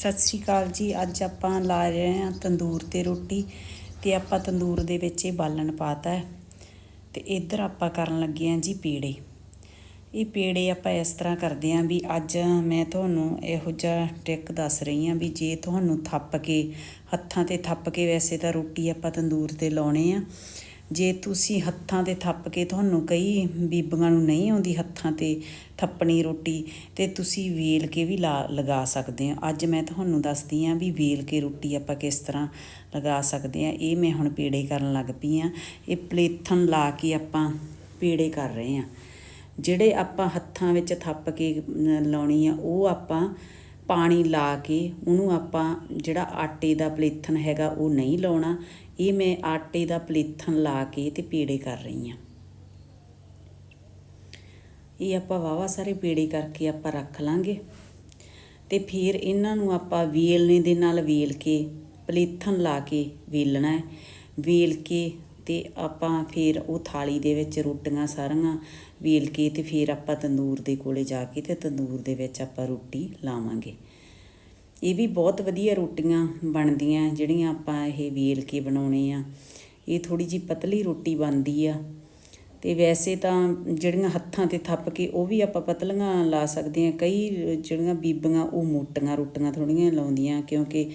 ਸਤਿ ਸ਼੍ਰੀ ਅਕਾਲ ਜੀ। ਅੱਜ ਆਪਾਂ ਲਾ ਰਹੇ ਹਾਂ ਤੰਦੂਰ ਤੇ ਰੋਟੀ ਤੇ ਆਪਾਂ ਤੰਦੂਰ ਦੇ ਵਿੱਚ ਇਹ ਬਾਲਣ ਪਾਤਾ ਹੈ। ਤੇ ਇੱਧਰ ਆਪਾਂ ਕਰਨ ਲੱਗੇ ਹਾਂ ਜੀ ਪੇੜੇ। ਇਹ ਪੇੜੇ ਆਪਾਂ ਇਸ ਤਰ੍ਹਾਂ ਕਰਦੇ ਹਾਂ ਵੀ ਅੱਜ ਮੈਂ ਤੁਹਾਨੂੰ ਇਹੋ ਜਿਹਾ ਟ੍ਰਿਕ ਦੱਸ ਰਹੀ ਹਾਂ ਵੀ ਜੇ ਤੁਹਾਨੂੰ ਥੱਪ ਕੇ, ਹੱਥਾਂ ਤੇ ਥੱਪ ਕੇ ਵੈਸੇ ਤਾਂ ਰੋਟੀ ਆਪਾਂ ਤੰਦੂਰ ਤੇ ਲਾਉਣੇ ਆ। ਜੇ ਤੁਸੀਂ ਹੱਥਾਂ ਤੇ ਥੱਪ ਕੇ ਤੁਹਾਨੂੰ ਕਈ ਬੀਬੀਆਂ ਨੂੰ ਨਹੀਂ ਆਉਂਦੀ ਹੱਥਾਂ ਤੇ ਥੱਪਣੀ ਰੋਟੀ, ਤੇ ਤੁਸੀਂ ਵੇਲ ਕੇ ਵੀ ਲਾ, ਲਗਾ ਸਕਦੇ ਹੋ। ਅੱਜ ਮੈਂ ਤੁਹਾਨੂੰ ਦੱਸਦੀ ਹਾਂ ਵੀ ਵੇਲ ਕੇ ਰੋਟੀ ਆਪਾਂ ਕਿਸ ਤਰ੍ਹਾਂ ਲਗਾ ਸਕਦੇ ਹਾਂ। ਇਹ ਮੈਂ ਹੁਣ ਪੇੜੇ ਕਰਨ ਲੱਗ ਪਈ ਹਾਂ। ਇਹ ਪਲੇਥਨ ਲਾ ਕੇ ਆਪਾਂ ਪੇੜੇ ਕਰ ਰਹੇ ਹਾਂ। ਜਿਹੜੇ ਆਪਾਂ ਹੱਥਾਂ ਵਿੱਚ ਥੱਪ ਕੇ ਲਾਉਣੀ ਆ, ਉਹ ਆਪਾਂ ਪਾਣੀ ਲਾ ਕੇ ਉਹਨੂੰ ਆਪਾਂ ਜਿਹੜਾ ਆਟੇ ਦਾ ਪਲੇਥਨ ਹੈਗਾ ਉਹ ਨਹੀਂ ਲਾਉਣਾ, ਇਹ ਮੈਂ ਆਟੇ ਦਾ ਪਲੇਥਨ ਲਾ ਕੇ ਤੇ ਪੀੜੇ ਕਰ ਰਹੀ ਹਾਂ। ਇਹ ਆਪਾਂ ਵਾਵਾ ਸਾਰੇ ਪੀੜੇ ਕਰਕੇ ਆਪਾਂ ਰੱਖ ਲਾਂਗੇ ਤੇ ਫਿਰ ਇਹਨਾਂ ਨੂੰ ਆਪਾਂ ਵੇਲਣੇ ਦੇ ਨਾਲ ਵੇਲ ਕੇ, ਪਲੇਥਨ ਲਾ ਕੇ ਵੇਲਣਾ ਹੈ। ਵੇਲ ਕੇ ਤੇ ਆਪਾਂ ਫਿਰ ਉਹ ਥਾਲੀ ਦੇ ਵਿੱਚ ਰੋਟੀਆਂ ਸਾਰੀਆਂ ਵੇਲ ਕੇ ਤੇ ਫਿਰ ਆਪਾਂ ਤੰਦੂਰ ਦੇ ਕੋਲੇ ਜਾ ਕੇ ਤੇ ਤੰਦੂਰ ਦੇ ਵਿੱਚ ਆਪਾਂ ਰੋਟੀ ਲਾਵਾਂਗੇ। ਇਹ ਵੀ ਬਹੁਤ ਵਧੀਆ ਰੋਟੀਆਂ ਬਣਦੀਆਂ, ਜਿਹੜੀਆਂ ਆਪਾਂ ਇਹ ਵੇਲ ਕੇ ਬਣਾਉਣੇ ਆ। ਇਹ ਥੋੜੀ ਜੀ ਪਤਲੀ ਰੋਟੀ ਬਣਦੀ ਆ। ਤੇ ਵੈਸੇ ਤਾਂ ਜਿਹੜੀਆਂ ਹੱਥਾਂ ਤੇ ਥੱਪ ਕੇ ਉਹ ਵੀ ਆਪਾਂ ਪਤਲੀਆਂ ਲਾ ਸਕਦੇ ਆ। ਕਈ ਜਿਹੜੀਆਂ ਬੀਬੀਆਂ ਉਹ ਮੋਟੀਆਂ ਰੋਟੀਆਂ ਥੋੜੀਆਂ ਲਾਉਂਦੀਆਂ, ਕਿਉਂਕਿ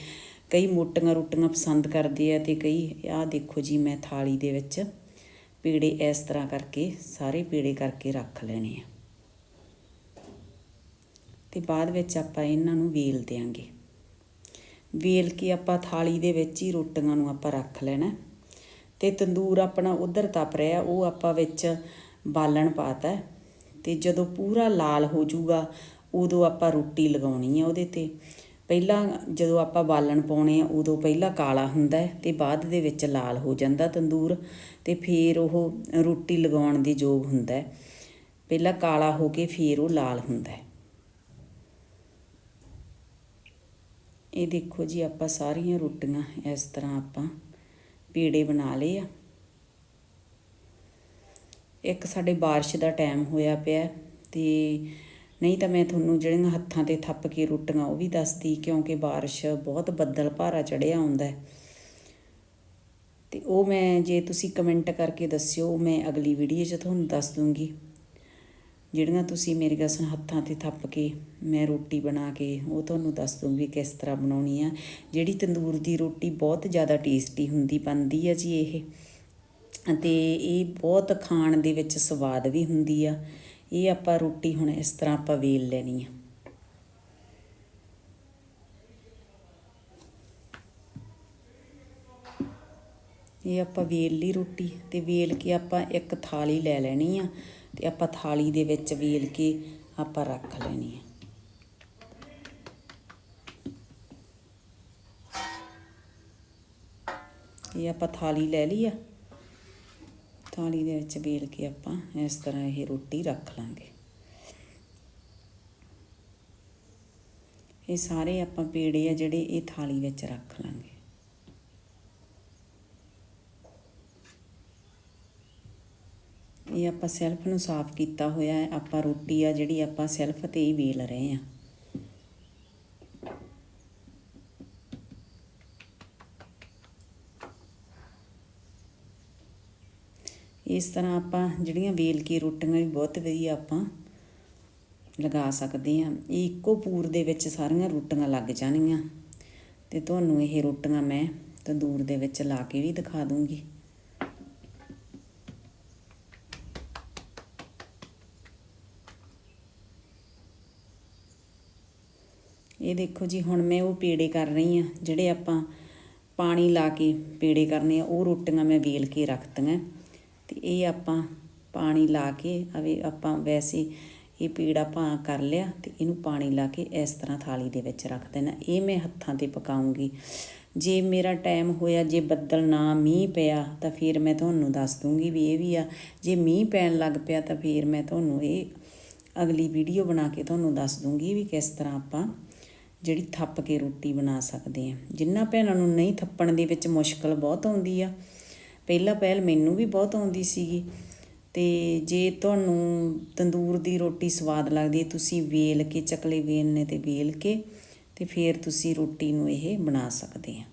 ਕਈ ਮੋਟੀਆਂ ਰੋਟੀਆਂ ਪਸੰਦ ਕਰਦੇ ਆ ਤੇ ਕਈ, ਆਹ ਦੇਖੋ ਜੀ ਮੈਂ ਥਾਲੀ ਦੇ ਵਿੱਚ ਪੇੜੇ ਇਸ ਤਰ੍ਹਾਂ ਕਰਕੇ ਸਾਰੇ ਪੇੜੇ ਕਰਕੇ ਰੱਖ ਲੈਣੇ ਆ। ਤੇ ਬਾਅਦ ਵਿੱਚ ਆਪਾਂ ਇਹਨਾਂ ਨੂੰ ਵੇਲ ਦਿਆਂਗੇ। ਵੇਲ ਕੇ ਆਪਾਂ ਥਾਲੀ ਦੇ ਵਿੱਚ ਹੀ ਰੋਟੀਆਂ ਨੂੰ ਆਪਾਂ ਰੱਖ ਲੈਣਾ। ਤੇ ਤੰਦੂਰ ਆਪਣਾ ਉਧਰ ਤਪ ਰਿਹਾ, ਉਹ ਆਪਾਂ ਵਿੱਚ ਬਾਲਣ ਪਾਤਾ। ਹੈ ਤੇ ਜਦੋਂ ਪੂਰਾ ਲਾਲ ਹੋ ਜਾਊਗਾ, ਉਦੋਂ ਆਪਾਂ ਰੋਟੀ ਲਗਾਉਣੀ ਹੈ ਉਹਦੇ ਤੇ। ਪਹਿਲਾਂ ਜਦੋਂ ਆਪਾਂ ਬਾਲਣ ਪਾਉਣੇ ਆ, ਉਦੋਂ ਪਹਿਲਾਂ ਕਾਲਾ ਹੁੰਦਾ ਅਤੇ ਬਾਅਦ ਦੇ ਵਿੱਚ ਲਾਲ ਹੋ ਜਾਂਦਾ ਤੰਦੂਰ ਅਤੇ ਫਿਰ ਉਹ ਰੋਟੀ ਲਗਾਉਣ ਦੇ ਯੋਗ ਹੁੰਦਾ ਪਹਿਲਾਂ ਕਾਲਾ ਹੋ ਕੇ ਫਿਰ ਉਹ ਲਾਲ ਹੁੰਦਾ ਇਹ ਦੇਖੋ ਜੀ, ਆਪਾਂ ਸਾਰੀਆਂ ਰੋਟੀਆਂ ਇਸ ਤਰ੍ਹਾਂ ਆਪਾਂ ਪੀੜੇ ਬਣਾ ਲਏ ਆ। ਇੱਕ ਸਾਡੇ ਬਾਰਿਸ਼ ਦਾ ਟਾਈਮ ਹੋਇਆ ਪਿਆ ਤੇ ਨਹੀਂ ਤਾਂ ਮੈਂ ਤੁਹਾਨੂੰ ਜਿਹੜੀਆਂ ਹੱਥਾਂ ਤੇ ਥੱਪ ਕੇ ਰੋਟੀਆਂ ਉਹ ਵੀ ਦੱਸਦੀ ਕਿਉਂਕਿ ਬਾਰਿਸ਼ ਬਹੁਤ ਬੱਦਲ ਭਾਰਾ ਚੜਿਆ ਹੁੰਦਾ ਹੈ। ਤੇ ਉਹ ਮੈਂ, ਜੇ ਤੁਸੀਂ ਕਮੈਂਟ ਕਰਕੇ ਦੱਸਿਓ, ਮੈਂ ਅਗਲੀ ਵੀਡੀਓ 'ਚ ਤੁਹਾਨੂੰ ਦੱਸ ਦੂੰਗੀ। ਜਿਹੜੀਆਂ ਤੁਸੀਂ ਮੇਰੇ ਗਸਨ ਹੱਥਾਂ ਤੇ ਥੱਪ ਕੇ ਮੈਂ ਰੋਟੀ ਬਣਾ ਕੇ ਉਹ ਤੁਹਾਨੂੰ ਦੱਸ ਦੂੰਗੀ ਕਿਸ ਤਰ੍ਹਾਂ ਬਣਾਉਣੀ ਆ। ਜਿਹੜੀ ਤੰਦੂਰ ਦੀ ਰੋਟੀ ਬਹੁਤ ਜ਼ਿਆਦਾ ਟੇਸਟੀ ਹੁੰਦੀ, ਬਣਦੀ ਆ ਜੀ ਇਹ। ਅਤੇ ਇਹ ਬਹੁਤ ਖਾਣ ਦੇ ਵਿੱਚ ਸਵਾਦ ਵੀ ਹੁੰਦੀ ਆ। ਇਹ ਆਪਾਂ ਰੋਟੀ ਹੁਣ ਇਸ ਤਰ੍ਹਾਂ ਆਪਾਂ ਵੇਲ ਲੈਣੀ ਆ। ਇਹ ਆਪਾਂ ਵੇਲ ਲਈ ਰੋਟੀ ਤੇ ਵੇਲ ਕੇ ਆਪਾਂ ਇੱਕ ਥਾਲੀ ਲੈ ਲੈਣੀ ਆ ਤੇ ਆਪਾਂ ਥਾਲੀ ਦੇ ਵਿੱਚ ਵੇਲ ਕੇ ਆਪਾਂ ਰੱਖ ਲੈਣੀ ਆ। ਇਹ ਆਪਾਂ ਥਾਲੀ ਲੈ ਲਈ ਆ। ਥਾਲੀ ਦੇ ਵਿੱਚ ਵੇਲ ਕੇ ਆਪਾਂ ਇਸ ਤਰ੍ਹਾਂ ਇਹ ਰੋਟੀ ਰੱਖ ਲਾਂਗੇ। ਇਹ ਸਾਰੇ ਆਪਾਂ ਪੇੜੇ ਆ ਜਿਹੜੇ ਇਹ ਥਾਲੀ ਵਿੱਚ ਰੱਖ ਲਾਂਗੇ। ਇਹ ਆਪਾਂ ਸੈਲਫ ਨੂੰ ਸਾਫ਼ ਕੀਤਾ ਹੋਇਆ ਹੈ। ਆਪਾਂ ਰੋਟੀ ਆ ਜਿਹੜੀ ਆਪਾਂ ਸੈਲਫ ਤੇ ਹੀ ਵੇਲ ਰਹੇ ਆ ਇਸ ਤਰ੍ਹਾਂ ਆਪਾਂ ਜਿਹੜੀਆਂ ਵੇਲ ਕੇ ਰੋਟੀਆਂ ਵੀ ਬਹੁਤ ਵਧੀਆ ਆਪਾਂ ਲਗਾ ਸਕਦੇ ਆ ਇਹ ਇੱਕੋ ਪੂਰ ਦੇ ਵਿੱਚ ਸਾਰੀਆਂ ਰੋਟੀਆਂ ਲੱਗ ਜਾਣਗੀਆਂ ਤੇ ਤੁਹਾਨੂੰ ਇਹ ਰੋਟੀਆਂ ਮੈਂ ਤੰਦੂਰ ਦੇ ਵਿੱਚ ਲਾ ਕੇ ਵੀ ਦਿਖਾ ਦੂੰਗੀ। ਇਹ ਦੇਖੋ ਜੀ, ਹੁਣ ਮੈਂ ਉਹ ਪੇੜੇ ਕਰ ਰਹੀ ਆ ਜਿਹੜੇ ਆਪਾਂ ਪਾਣੀ ਲਾ ਕੇ ਪੇੜੇ ਕਰਨੇ ਆ, ਉਹ ਰੋਟੀਆਂ ਮੈਂ ਵੇਲ ਕੇ ਰੱਖਤੀਆਂ ਤੇ ਇਹ ਆਪਾਂ ਪਾਣੀ ਲਾ ਕੇ ਅਵੇ ਆਪਾਂ ਵੈਸੇ ਇਹ ਪੀੜਾ ਭਾਂ ਕਰ ਲਿਆ ਤੇ ਇਹਨੂੰ ਪਾਣੀ ਲਾ ਕੇ ਇਸ ਤਰ੍ਹਾਂ ਥਾਲੀ ਦੇ ਵਿੱਚ ਰੱਖ ਦੇਣਾ। ਇਹ ਮੈਂ ਹੱਥਾਂ ਤੇ ਪਕਾਉਂਗੀ। ਜੇ ਮੇਰਾ ਟਾਈਮ ਹੋਇਆ, ਜੇ ਬੱਦਲ ਨਾ ਮੀਂਹ ਪਿਆ, ਤਾਂ ਫਿਰ ਮੈਂ ਤੁਹਾਨੂੰ ਦੱਸ ਦੂੰਗੀ ਵੀ ਇਹ ਵੀ ਆ। ਜੇ ਮੀਂਹ ਪੈਣ ਲੱਗ ਪਿਆ, ਤਾਂ ਫਿਰ ਮੈਂ ਤੁਹਾਨੂੰ ਇਹ ਅਗਲੀ ਵੀਡੀਓ ਬਣਾ ਕੇ ਤੁਹਾਨੂੰ ਦੱਸ ਦੂੰਗੀ ਵੀ ਕਿਸ ਤਰ੍ਹਾਂ ਆਪਾਂ ਜਿਹੜੀ ਥੱਪ ਕੇ ਰੋਟੀ ਬਣਾ ਸਕਦੇ ਆ ਜਿੰਨਾ ਭੈਣਾਂ ਨੂੰ ਨਹੀਂ ਥੱਪਣ ਦੇ ਵਿੱਚ ਮੁਸ਼ਕਲ ਬਹੁਤ ਆਉਂਦੀ ਆ ਪਹਿਲਾ ਪਹਿਲ ਮੈਨੂੰ ਵੀ ਬਹੁਤ ਆਉਂਦੀ ਸੀਗੀ ਤੇ ਜੇ ਤੁਹਾਨੂੰ ਤੰਦੂਰ ਦੀ ਰੋਟੀ ਸਵਾਦ ਲੱਗਦੀ ਹੈ, ਤੁਸੀਂ ਵੇਲ ਕੇ, ਚਕਲੇ ਵੇਲਣੇ ਤੇ ਵੇਲ ਕੇ ਤੇ ਫਿਰ ਤੁਸੀਂ ਰੋਟੀ ਨੂੰ ਇਹ ਬਣਾ ਸਕਦੇ ਆ।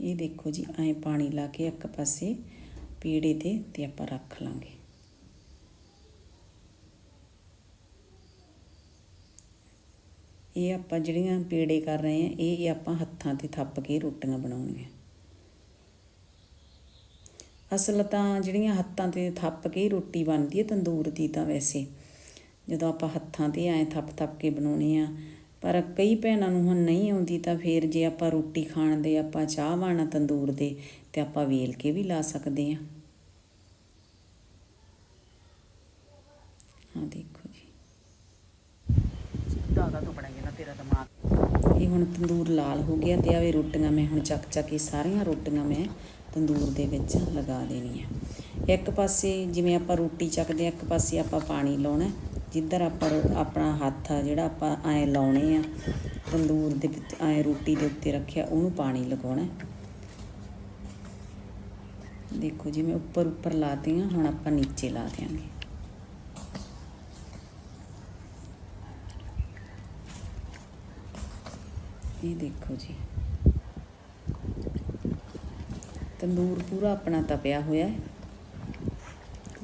ਇਹ ਦੇਖੋ ਜੀ, ਐਂ ਪਾਣੀ ਲਾ ਕੇ ਇੱਕ ਪਾਸੇ ਪੀੜੇ ਤੇ ਤੇ ਆਪਾਂ ਰੱਖ ਲਾਂਗੇ। ਇਹ ਆਪਾਂ ਜਿਹੜੀਆਂ ਪੇੜੇ ਕਰ ਰਹੇ ਆ ਇਹ ਇਹ ਆਪਾਂ ਹੱਥਾਂ ਤੇ ਥੱਪ ਕੇ ਰੋਟੀਆਂ ਬਣਾਉਣੀਆਂ। ਅਸਲ ਤਾਂ ਜਿਹੜੀਆਂ ਹੱਥਾਂ ਤੇ ਥੱਪ ਕੇ ਰੋਟੀ ਬਣਦੀ ਹੈ ਤੰਦੂਰ ਦੀ ਤਾਂ ਵੈਸੇ, ਜਦੋਂ ਆਪਾਂ ਹੱਥਾਂ ਤੇ ਐ ਥੱਪ ਥੱਪ ਕੇ ਬਣਾਉਣੀ ਆ, ਪਰ ਕਈ ਭੈਣਾਂ ਨੂੰ ਹੁਣ ਨਹੀਂ ਆਉਂਦੀ ਤਾਂ ਫਿਰ ਜੇ ਆਪਾਂ ਰੋਟੀ ਖਾਣ ਦੇ ਆਪਾਂ ਚਾਹ ਬਾਣਾ ਤੰਦੂਰ ਦੇ, ਤੇ ਆਪਾਂ ਵੇਲ ਕੇ ਵੀ ਲਾ ਸਕਦੇ ਆ ਹਾਂ, ਦੇਖੋ ਜੀ। ਦਾਦਾ ਤੋਂ ਬਣਾਈ ਤੇਰਾ ਦਿਮਾਗ। ਇਹ ਹੁਣ ਤੰਦੂਰ ਲਾਲ ਹੋ ਗਿਆ ਤੇ ਆਵੇ ਰੋਟੀਆਂ ਮੈਂ ਹੁਣ ਚੱਕ ਚੱਕ ਕੇ ਸਾਰੀਆਂ ਰੋਟੀਆਂ ਮੈਂ ਤੰਦੂਰ ਦੇ ਵਿੱਚ ਲਗਾ ਦੇਣੀਆਂ। ਇੱਕ ਪਾਸੇ ਜਿਵੇਂ ਆਪਾਂ ਰੋਟੀ ਚੱਕਦੇ ਆ ਇੱਕ ਪਾਸੇ ਆਪਾਂ ਪਾਣੀ ਲਾਉਣਾ ਜਿੱਧਰ ਆਪਾਂ ਰੋ- ਆਪਣਾ ਹੱਥ ਆ ਜਿਹੜਾ ਆਪਾਂ ਐ ਲਾਉਣੇ ਆ, ਤੰਦੂਰ ਦੇ ਵਿੱਚ ਐ ਰੋਟੀ ਦੇ ਉੱਤੇ ਰੱਖਿਆ, ਉਹਨੂੰ ਪਾਣੀ ਲਗਾਉਣਾ ਦੇਖੋ ਜਿਵੇਂ ਉੱਪਰ ਉੱਪਰ ਲਾਤੀਆਂ ਹੁਣ ਆਪਾਂ ਨੀਚੇ ਲਾ ਦਿਆਂਗੇ। ਇਹ ਦੇਖੋ ਜੀ। ਤੰਦੂਰ ਪੂਰਾ ਆਪਣਾ ਤਪਿਆ ਹੋਇਆ ਹੈ।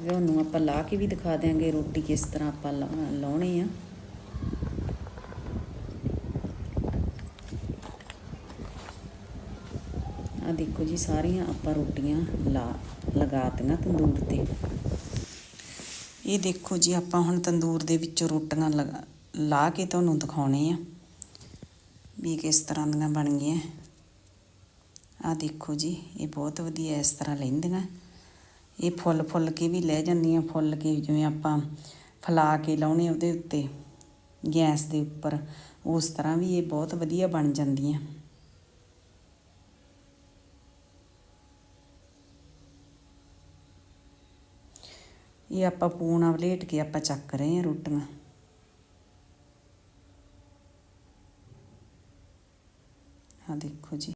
ਤੁਹਾਨੂੰ ਆਪਾਂ ਲਾ ਕੇ ਵੀ ਦਿਖਾ ਦਿਆਂਗੇ ਰੋਟੀ ਕਿਸ ਤਰ੍ਹਾਂ ਆਪਾਂ ਲਾ- ਲਾਉਣੇ ਆ। ਆ ਦੇਖੋ ਜੀ, ਸਾਰੀਆਂ ਆਪਾਂ ਰੋਟੀਆਂ ਲਾ ਲਗਾਤੀਆਂ ਤੰਦੂਰ ਤੇ। ਇਹ ਦੇਖੋ ਜੀ, ਆਪਾਂ ਹੁਣ ਤੰਦੂਰ ਦੇ ਵਿੱਚੋਂ ਰੋਟੀਆਂ ਲਗਾ, ਲਾ ਕੇ ਤੁਹਾਨੂੰ ਦਿਖਾਉਣੇ ਆ। ਵੀ ਕਿਸ ਤਰ੍ਹਾਂ ਦੀਆਂ ਬਣ ਗਈਆਂ। ਆ ਦੇਖੋ ਜੀ, ਇਹ ਬਹੁਤ ਵਧੀਆ ਇਸ ਤਰ੍ਹਾਂ ਲੈਂਦੀਆਂ। ਇਹ ਫੁੱਲ ਫੁੱਲ ਕੇ ਵੀ ਲੈ ਜਾਂਦੀਆਂ, ਫੁੱਲ ਕੇ ਜਿਵੇਂ ਆਪਾਂ ਫਲਾ ਕੇ ਲਾਉਣੇ ਉਹਦੇ ਉੱਤੇ, ਗੈਸ ਦੇ ਉੱਪਰ, ਉਸ ਤਰ੍ਹਾਂ ਵੀ ਇਹ ਬਹੁਤ ਵਧੀਆ ਬਣ ਜਾਂਦੀਆਂ। ਇਹ ਆਪਾਂ ਪੂਣਾ ਵਲੇਟ ਕੇ ਆਪਾਂ ਚੱਕ ਰਹੇ ਹਾਂ ਰੋਟੀਆਂ। ਦੇਖੋ ਜੀ।